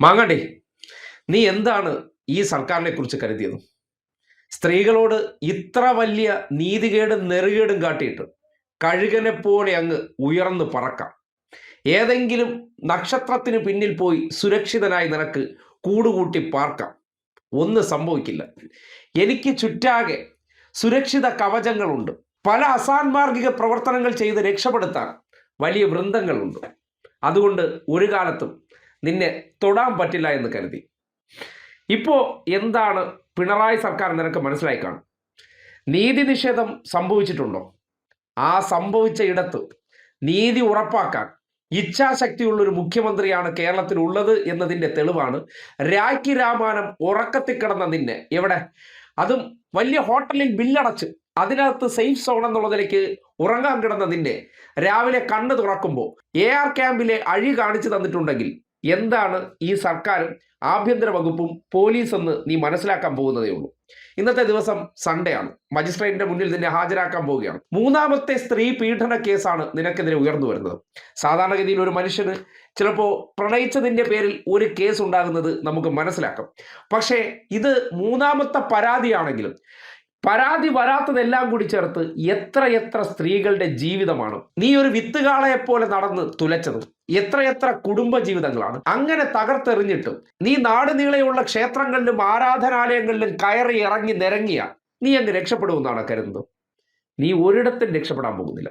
മാങ്ങാണ്ടേ നീ എന്താണ് ഈ സർക്കാരിനെ കുറിച്ച് കരുതിയത്? സ്ത്രീകളോട് ഇത്ര വലിയ നീതികേടും നെറുകേടും കാട്ടിയിട്ട് കഴുകനെ പോലെ അങ്ങ് ഉയർന്നു പറക്കാം. ഏതെങ്കിലും നക്ഷത്രത്തിന് പിന്നിൽ പോയി സുരക്ഷിതനായി നിനക്ക് കൂടുകൂട്ടി പാർക്കാം. ഒന്നും സംഭവിക്കില്ല. എനിക്ക് ചുറ്റാകെ സുരക്ഷിത കവചങ്ങളുണ്ട്. പല അസാൻമാർഗിക പ്രവർത്തനങ്ങൾ ചെയ്ത് രക്ഷപ്പെടുത്താൻ വലിയ വൃന്ദങ്ങളുണ്ട്. അതുകൊണ്ട് ഒരു കാലത്തും നിന്നെ തൊടാൻ പറ്റില്ല എന്ന് കരുതി. ഇപ്പോൾ എന്താണ് പിണറായി സർക്കാർ നിനക്ക് മനസ്സിലായി കാണും? നീതി നിഷേധം സംഭവിച്ചിട്ടുണ്ടോ? ആ സംഭവിച്ച ഇടത്ത് നീതി ഉറപ്പാക്കാൻ ഇച്ഛാശക്തിയുള്ള ഒരു മുഖ്യമന്ത്രിയാണ് കേരളത്തിൽ ഉള്ളത് എന്നതിന്റെ തെളിവാണ് രാഖി രാമാനം ഉറക്കത്തിൽ കിടന്ന നിന്നെ. എവിടെ? അതും വലിയ ഹോട്ടലിൽ ബില്ലടച്ച് അതിനകത്ത് സേഫ് സോൺ എന്നുള്ളതിലേക്ക് ഉറങ്ങാൻ കിടന്ന നിന്നെ രാവിലെ കണ്ണ് തുറക്കുമ്പോൾ എ ആർ ക്യാമ്പിലെ അഴി കാണിച്ചു തന്നിട്ടുണ്ടെങ്കിൽ എന്താണ് ഈ സർക്കാരും ആഭ്യന്തര വകുപ്പും പോലീസ് എന്ന് നീ മനസ്സിലാക്കാൻ പോകുന്നതേ ഉള്ളൂ. ഇന്നത്തെ ദിവസം സൺഡേ ആണ്. മജിസ്ട്രേറ്റിന്റെ മുന്നിൽ നിന്നെ ഹാജരാക്കാൻ പോവുകയാണ്. മൂന്നാമത്തെ സ്ത്രീ പീഡന കേസാണ് നിനക്കെതിരെ ഉയർന്നു വരുന്നത്. സാധാരണഗതിയിൽ ഒരു മനുഷ്യന് ചിലപ്പോൾ പ്രണയിച്ചതിന്റെ പേരിൽ ഒരു കേസ് ഉണ്ടാകുന്നത് നമുക്ക് മനസ്സിലാക്കാം. പക്ഷേ ഇത് മൂന്നാമത്തെ പരാതിയാണെങ്കിലും പരാതി വരാത്തതെല്ലാം കൂടി ചേർത്ത് എത്ര എത്ര സ്ത്രീകളുടെ ജീവിതമാണ്. നീ ഒരു വിത്തുകാളയെ പോലെ നടന്ന് തുലച്ചത് എത്രയെത്ര കുടുംബ ജീവിതങ്ങളാണ്. അങ്ങനെ തകർത്തെറിഞ്ഞിട്ടും നീ നാട് നീളെയുള്ള ക്ഷേത്രങ്ങളിലും ആരാധനാലയങ്ങളിലും കയറി ഇറങ്ങി നിരങ്ങിയ നീ അങ്ങ് രക്ഷപ്പെടുമെന്നാണ് കരുതുന്നത്. നീ ഒരിടത്തും രക്ഷപ്പെടാൻ പോകുന്നില്ല.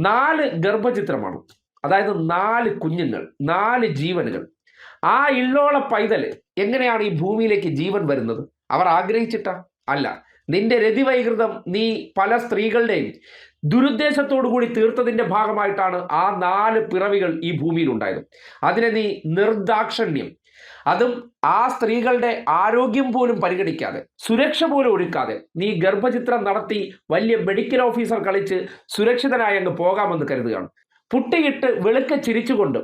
നാല് ഗർഭചിത്രമാണ്. അതായത് നാല് കുഞ്ഞുങ്ങൾ നാല് ജീവനുകൾ. ആ ഇള്ളോള പൈതൽ എങ്ങനെയാണ് ഈ ഭൂമിയിലേക്ക് ജീവൻ വരുന്നത്? അവർ ആഗ്രഹിച്ചിട്ടാ? അല്ല. നിന്റെ രതിവൈകൃതം നീ പല സ്ത്രീകളുടെയും ദുരുദ്ദേശത്തോടു കൂടി തീർത്തതിന്റെ ഭാഗമായിട്ടാണ് ആ നാല് പിറവികൾ ഈ ഭൂമിയിൽ ഉണ്ടായത് അതിനെ നീ നിർദാക്ഷണ്യം. അതും ആ സ്ത്രീകളുടെ ആരോഗ്യം പോലും പരിഗണിക്കാതെ സുരക്ഷ പോലും ഒരുക്കാതെ നീ ഗർഭചിത്രം നടത്തി വലിയ മെഡിക്കൽ ഓഫീസർ കളിച്ച് സുരക്ഷിതനായി അങ്ങ് പോകാമെന്ന് കരുതുകയാണ്. പുട്ടിയിട്ട് വെളുക്ക ചിരിച്ചുകൊണ്ട്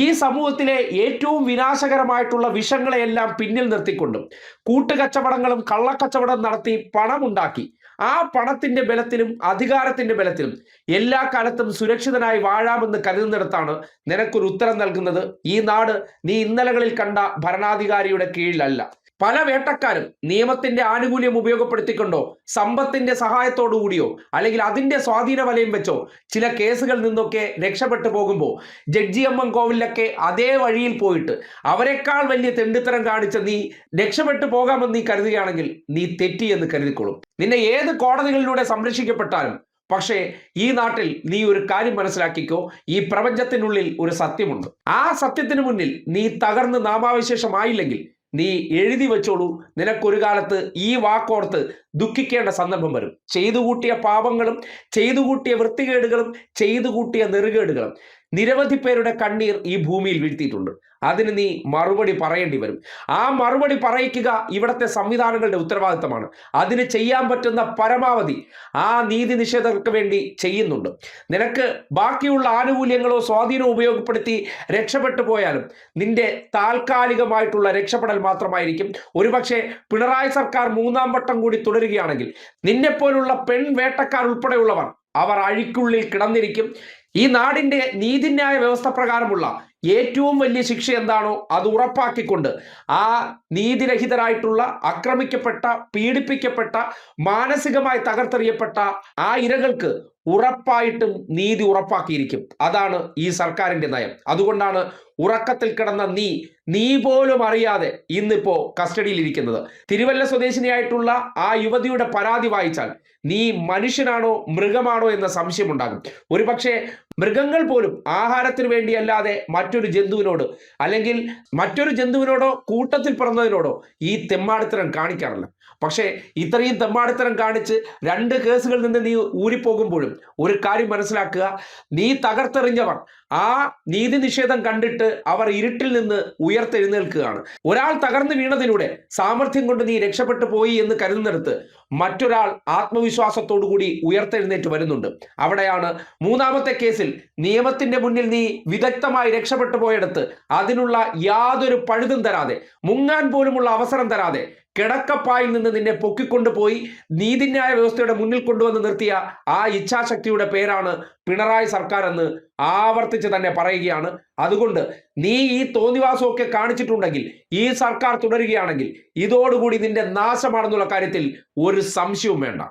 ഈ സമൂഹത്തിലെ ഏറ്റവും വിനാശകരമായിട്ടുള്ള വിഷങ്ങളെയെല്ലാം പിന്നിൽ നിർത്തിക്കൊണ്ടും കൂട്ടുകച്ചവടങ്ങളും കള്ളക്കച്ചവടം നടത്തി പണമുണ്ടാക്കി. ആ പണത്തിന്റെ ബലത്തിലും അധികാരത്തിന്റെ ബലത്തിലും എല്ലാ കാലത്തും സുരക്ഷിതനായി വാഴാമെന്ന് കരുതുന്നിടത്താണ് നിനക്കൊരു ഉത്തരം നൽകുന്നത്. ഈ നാട് നീ ഇന്നലകളിൽ കണ്ട ഭരണാധികാരിയുടെ കീഴിലല്ല. പല വേട്ടക്കാരും നിയമത്തിന്റെ ആനുകൂല്യം ഉപയോഗപ്പെടുത്തിക്കൊണ്ടോ സമ്പത്തിന്റെ സഹായത്തോടു കൂടിയോ അല്ലെങ്കിൽ അതിന്റെ സ്വാധീന വലയം വെച്ചോ ചില കേസുകളിൽ നിന്നൊക്കെ രക്ഷപ്പെട്ടു പോകുമ്പോൾ ജഡ്ജി എം കോവിലൊക്കെ അതേ വഴിയിൽ പോയിട്ട് അവരെക്കാൾ വലിയ തെണ്ടിത്തരം കാണിച്ച നീ രക്ഷപ്പെട്ടു പോകാമെന്ന് നീ കരുതുകയാണെങ്കിൽ നീ തെറ്റി എന്ന് കരുതിക്കൊള്ളും നിന്നെ ഏത് കോടതികളിലൂടെ സംരക്ഷിക്കപ്പെട്ടാലും പക്ഷേ ഈ നാട്ടിൽ നീ ഒരു കാര്യം മനസ്സിലാക്കിക്കോ ഈ പ്രപഞ്ചത്തിനുള്ളിൽ ഒരു സത്യമുണ്ട്. ആ സത്യത്തിന് മുന്നിൽ നീ തകർന്ന് നാമാവിശേഷമായില്ലെങ്കിൽ നീ എഴുതി വെച്ചോളൂ. നിനക്കൊരു കാലത്ത് ഈ വാക്കോർത്ത് ദുഃഖിക്കേണ്ട സന്ദർഭം വരും. ചെയ്തു കൂട്ടിയ പാപങ്ങളും ചെയ്തു കൂട്ടിയ വൃത്തികേടുകളും ചെയ്തു കൂട്ടിയ നെറുകേടുകളും. നിരവധി പേരുടെ കണ്ണീർ ഈ ഭൂമിയിൽ വീഴ്ത്തിയിട്ടുണ്ട്. അതിന് നീ മറുപടി പറയേണ്ടി വരും. ആ മറുപടി പറയിക്കുക ഇവിടുത്തെ സംവിധാനങ്ങളുടെ ഉത്തരവാദിത്തമാണ്. അതിന് ചെയ്യാൻ പറ്റുന്ന പരമാവധി ആ നീതി നിഷേധകർക്ക് വേണ്ടി ചെയ്യുന്നുണ്ട്. നിനക്ക് ബാക്കിയുള്ള ആനുകൂല്യങ്ങളോ സ്വാധീനമോ ഉപയോഗപ്പെടുത്തി രക്ഷപ്പെട്ടു പോയാലും നിന്റെ താൽക്കാലികമായിട്ടുള്ള രക്ഷപ്പെടൽ മാത്രമായിരിക്കും. ഒരുപക്ഷെ പിണറായി സർക്കാർ മൂന്നാം വട്ടം കൂടി തുടരുകയാണെങ്കിൽ നിന്നെപ്പോലുള്ള പെൺ വേട്ടക്കാർ ഉൾപ്പെടെയുള്ളവർ അവർ അഴിക്കുള്ളിൽ കിടന്നിരിക്കും. ഈ നാടിന്റെ നീതിന്യായ വ്യവസ്ഥ പ്രകാരമുള്ള ഏറ്റവും വലിയ ശിക്ഷ എന്താണോ അത് ഉറപ്പാക്കിക്കൊണ്ട് ആ നീതിരഹിതരായിട്ടുള്ള ആക്രമിക്കപ്പെട്ട പീഡിപ്പിക്കപ്പെട്ട മാനസികമായി തകർത്തെറിയപ്പെട്ട ആ ഇരകൾക്ക് ഉറപ്പായിട്ടും നീതി ഉറപ്പാക്കിയിരിക്കും. അതാണ് ഈ സർക്കാരിന്റെ നയം. അതുകൊണ്ടാണ് ഉറക്കത്തിൽ കിടന്ന നീ നീ പോലും അറിയാതെ ഇന്നിപ്പോ കസ്റ്റഡിയിലിരിക്കുന്നത്. തിരുവല്ല സ്വദേശിനിയായിട്ടുള്ള ആ യുവതിയുടെ പരാതി വായിച്ചാൽ നീ മനുഷ്യനാണോ മൃഗമാണോ എന്ന സംശയമുണ്ടാകും. ഒരുപക്ഷെ മൃഗങ്ങൾ പോലും ആഹാരത്തിന് വേണ്ടിയല്ലാതെ മറ്റൊരു ജന്തുവിനോട് അല്ലെങ്കിൽ മറ്റൊരു ജന്തുവിനോടോ കൂട്ടത്തിൽ പിറന്നതിനോടോ ഈ തെമ്മാടിത്തരം കാണിക്കാറില്ല. പക്ഷേ ഇത്രയും തെമ്മാടിത്തരം കാണിച്ച് രണ്ട് കേസുകളിൽ നിന്ന് നീ ഊരിപ്പോകുമ്പോഴും ഒരു കാര്യം മനസ്സിലാക്കുക. നീ തകർത്തെറിഞ്ഞവർ ആ നീതി നിഷേധം കണ്ടിട്ട് അവർ ഇരുട്ടിൽ നിന്ന് ഉയർത്തെഴുന്നേൽക്കുകയാണ്. ഒരാൾ തകർന്നു വീണതിലൂടെ സാമർഥ്യം കൊണ്ട് നീ രക്ഷപ്പെട്ടു പോയി എന്ന് കരുതുന്നിടത്ത് മറ്റൊരാൾ ആത്മവിശ്വാസത്തോടു കൂടി ഉയർത്തെഴുന്നേറ്റ് വരുന്നുണ്ട്. അവിടെയാണ് മൂന്നാമത്തെ കേസിൽ നിയമത്തിന്റെ മുന്നിൽ നീ വിദഗ്ധമായി രക്ഷപ്പെട്ടു പോയെടുത്ത് അതിനുള്ള യാതൊരു പഴുതും തരാതെ മുങ്ങാൻ പോലുമുള്ള അവസരം തരാതെ കിടക്കപ്പായിൽ നിന്ന് നിന്നെ പൊക്കിക്കൊണ്ടുപോയി നീതിന്യായ വ്യവസ്ഥയുടെ മുന്നിൽ കൊണ്ടുവന്ന് നിർത്തിയ ആ ഇച്ഛാശക്തിയുടെ പേരാണ് പിണറായി സർക്കാർ എന്ന് ആവർത്തിച്ച് തന്നെ പറയുകയാണ്. അതുകൊണ്ട് നീ ഈ തോന്നിവാസമൊക്കെ കാണിച്ചിട്ടുണ്ടെങ്കിൽ ഈ സർക്കാർ തുടരുകയാണെങ്കിൽ ഇതോടുകൂടി നിന്റെ നാശമാണെന്നുള്ള കാര്യത്തിൽ ഒരു സംശയവും വേണ്ട.